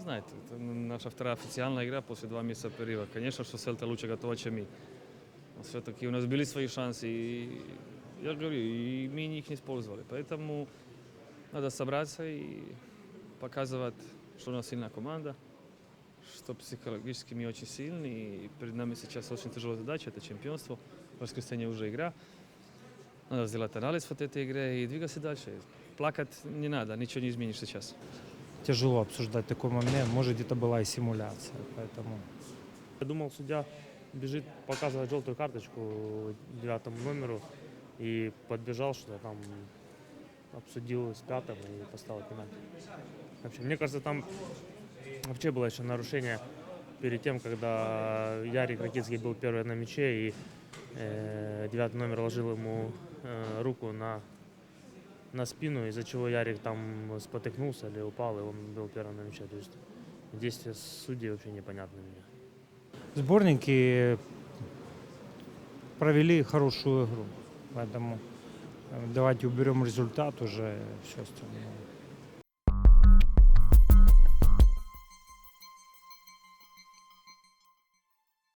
знаете, это наша вторая официальная игра после два месяца перерыва. Конечно, что Селта лучше готова, чем мы. Все-таки у нас были свои шансы, и я говорю, и мы их не использовали. Поэтому надо собраться и показывать, что у нас сильная команда, что психологически мы очень сильны, и перед нами сейчас очень тяжелая задача, это чемпионство. В воскресенье уже игра. Надо сделать анализ вот этой игры и двигаться дальше. Плакать не надо, ничего не изменишь сейчас. Тяжело обсуждать такой момент. Может, где-то была и симуляция. Поэтому Я думал, судья бежит показывать желтую карточку девятому номеру и подбежал, что там обсудил с пятым и поставил пенальти. Вообще, мне кажется, там вообще было еще нарушение перед тем, когда Ярик Ракицкий был первый на мяче, и э, девятый номер ложил ему э, руку на, на спину, из-за чего Ярик там спотыкнулся или упал, и он был первым на мяче. То есть действия судей вообще непонятны мне. сборники провели хорошую игру. Поэтому э, давайте уберем результат уже, все остальное.